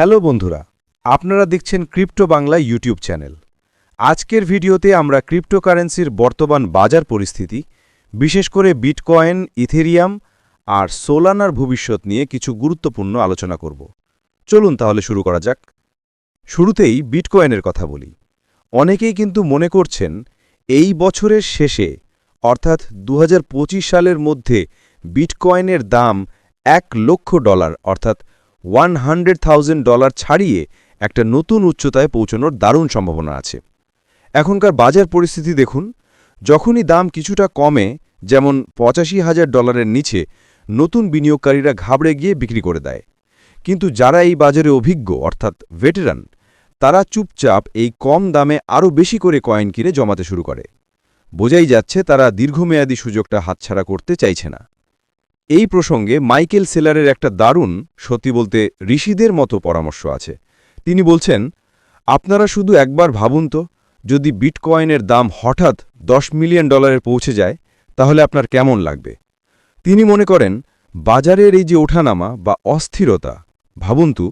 Hello বন্ধুরা, আপনারা দেখছেন ক্রিপ্টো বাংলা ইউটিউব চ্যানেল। আজকের ভিডিওতে আমরা ক্রিপ্টোকারেন্সির বর্তমান বাজার পরিস্থিতি, বিশেষ করে বিটকয়েন, ইথেরিয়াম আর সোলানার ভবিষ্যৎ নিয়ে কিছু গুরুত্বপূর্ণ আলোচনা করব। চলুন তাহলে শুরু করা যাক। শুরুতেই বিটকয়েনের কথা বলি। অনেকেই কিন্তু মনে করছেন, এই বছরের শেষে, অর্থাৎ দু হাজার পঁচিশ সালের মধ্যে বিটকয়েনের দাম এক লক্ষ ডলার, অর্থাৎ ওয়ান হান্ড্রেড ডলার ছাড়িয়ে একটা নতুন উচ্চতায় পৌঁছানোর দারুণ সম্ভাবনা আছে। এখনকার বাজার পরিস্থিতি দেখুন, যখনই দাম কিছুটা কমে, যেমন পঁচাশি হাজার ডলারের নিচে, নতুন বিনিয়োগকারীরা ঘাবড়ে গিয়ে বিক্রি করে দেয়। কিন্তু যারা এই বাজারে অভিজ্ঞ, অর্থাৎ ভেটেরান, তারা চুপচাপ এই কম দামে আরও বেশি করে কয়েন কিনে জমাতে শুরু করে। বোঝাই যাচ্ছে তারা দীর্ঘমেয়াদী সুযোগটা হাতছাড়া করতে চাইছে না। এই প্রসঙ্গে মাইকেল সেলারের একটা দারুণ, সত্যি বলতে ঋষিদের মতো পরামর্শ আছে। তিনি বলছেন, আপনারা শুধু একবার ভাবুন তো, যদি বিটকয়েনের দাম হঠাৎ 10 মিলিয়ন ডলারে পৌঁছে যায়, তাহলে আপনার কেমন লাগবে? তিনি মনে করেন, বাজারের এই যে ওঠানামা বা অস্থিরতা, ভাবুন তো,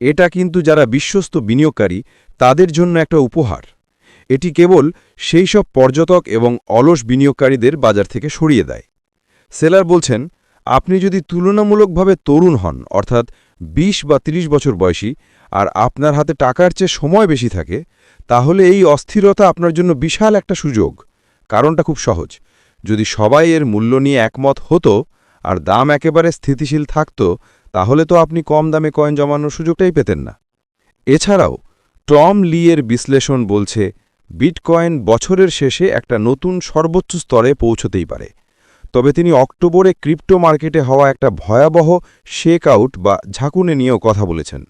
এটা কিন্তু যারা বিশ্বস্ত বিনিয়োগকারী, তাদের জন্য একটা উপহার। এটি কেবল সেই সব পর্যটক এবং অলস বিনিয়োগকারীদের বাজার থেকে সরিয়ে দেয়। সেলার বলছেন আপনি যদি তুলনামূলকভাবে তরুণ হন, অর্থাৎ ২০ বা ৩০ বছর বয়সী, আর আপনার হাতে টাকার চেয়ে সময় বেশি থাকে, তাহলে এই অস্থিরতা আপনার জন্য বিশাল একটা সুযোগ। কারণটা খুব সহজ। যদি সবাই এর মূল্য নিয়ে একমত হতো, আর দাম একেবারে স্থিতিশীল থাকত, তাহলে তো আপনি কম দামে কয়েন জমানোর সুযোগটাই পেতেন না। এছাড়াও, টম লি এর বিশ্লেষণ বলছে, বিটকয়েন বছরের শেষে একটা নতুন সর্বোচ্চ স্তরে পৌঁছতেই পারে। তবে তিনি অক্টোবরে ক্রিপ্টো মার্কেটে হওয়া একটা ভয়াবহ শেক আউট বা ঝাঁকুনে নিয়েও কথা বলেছেন।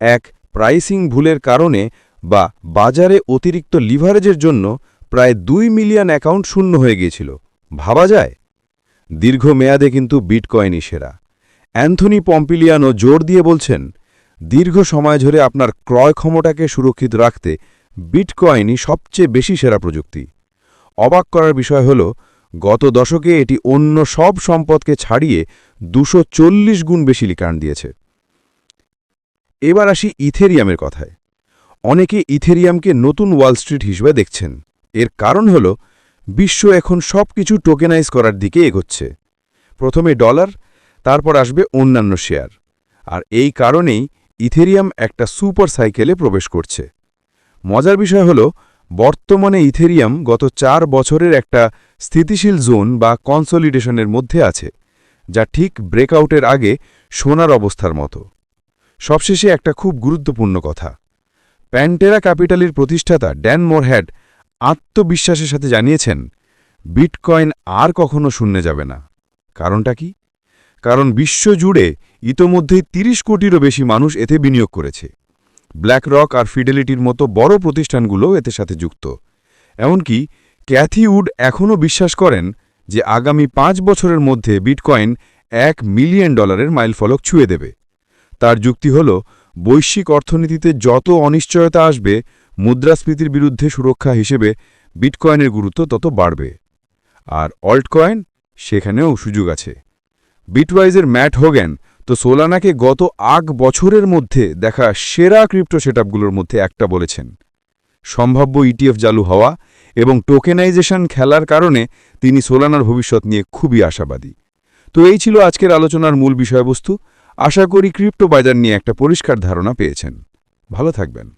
এক, প্রাইসিং ভুলের কারণে বা বাজারে অতিরিক্ত লিভারেজের জন্য প্রায় দুই মিলিয়ন অ্যাকাউন্ট শূন্য হয়ে গিয়েছিল। ভাবা যায়? দীর্ঘ মেয়াদে কিন্তু বিটকয়েনই সেরা। অ্যান্থনি পম্পিলিয়ানো জোর দিয়ে বলছেন, দীর্ঘ সময় ধরে আপনার ক্রয় ক্ষমতাকে সুরক্ষিত রাখতে বিটকয়েনই সবচেয়ে বেশি সেরা প্রযুক্তি। অবাক করার বিষয় হল গত দশকে এটি অন্য সব সম্পদকে ছাড়িয়ে দুশো গুণ বেশি রিটার্ন দিয়েছে। এবার আসি ইথেরিয়ামের কথায়। অনেকে ইথেরিয়ামকে নতুন ওয়াল স্ট্রিট হিসেবে দেখছেন। এর কারণ হল, বিশ্ব এখন সব কিছু টোকেনাইজ করার দিকে এগোচ্ছে। প্রথমে ডলার, তারপর আসবে অন্যান্য শেয়ার। আর এই কারণেই ইথেরিয়াম একটা সুপার সাইকেলে প্রবেশ করছে। মজার বিষয় হল বর্তমানে ইথেরিয়াম গত চার বছরের একটা স্থিতিশীল জোন বা কনসলিডেশনের মধ্যে আছে, যা ঠিক ব্রেকআউটের আগে সোনার অবস্থার মতো। সবশেষে একটা খুব গুরুত্বপূর্ণ কথা। প্যান্টেরা ক্যাপিটালের প্রতিষ্ঠাতা ড্যান মোরহ্যাড আত্মবিশ্বাসের সাথে জানিয়েছেন, বিটকয়েন আর কখনো শূন্যে যাবে না। কারণটা কি? কারণ বিশ্বজুড়ে ইতোমধ্যেই ৩০ কোটিরও বেশি মানুষ এতে বিনিয়োগ করেছে। ব্ল্যাক রক আর ফিডেলিটির মতো বড় প্রতিষ্ঠানগুলোও এতে সাথে যুক্ত। এমনকি ক্যাথি উড এখনও বিশ্বাস করেন যে আগামী পাঁচ বছরের মধ্যে বিটকয়েন এক মিলিয়ন ডলারের মাইলফলক ছুঁয়ে দেবে। তার যুক্তি হল, বৈশ্বিক অর্থনীতিতে যত অনিশ্চয়তা আসবে, মুদ্রাস্ফীতির বিরুদ্ধে সুরক্ষা হিসেবে বিটকয়েনের গুরুত্ব তত বাড়বে। আর অল্টকয়েন সেখানেও সুযোগ আছে। বিটওয়াইজের ম্যাট হোগেন তো সোলানাকে গত আগ বছরের মধ্যে দেখা সেরা ক্রিপ্টো সেটআপগুলোর মধ্যে একটা বলেছেন। সম্ভাব্য ইটিএফ জালু হওয়া এবং টোকেনাইজেশন খেলার কারণে তিনি সোলানার ভবিষ্যৎ নিয়ে খুবই আশাবাদী। তো এই ছিল আজকের আলোচনার মূল বিষয়বস্তু। আশা করি ক্রিপ্টো বাজার নিয়ে একটা পরিষ্কার ধারণা পেয়েছেন। ভালো থাকবেন।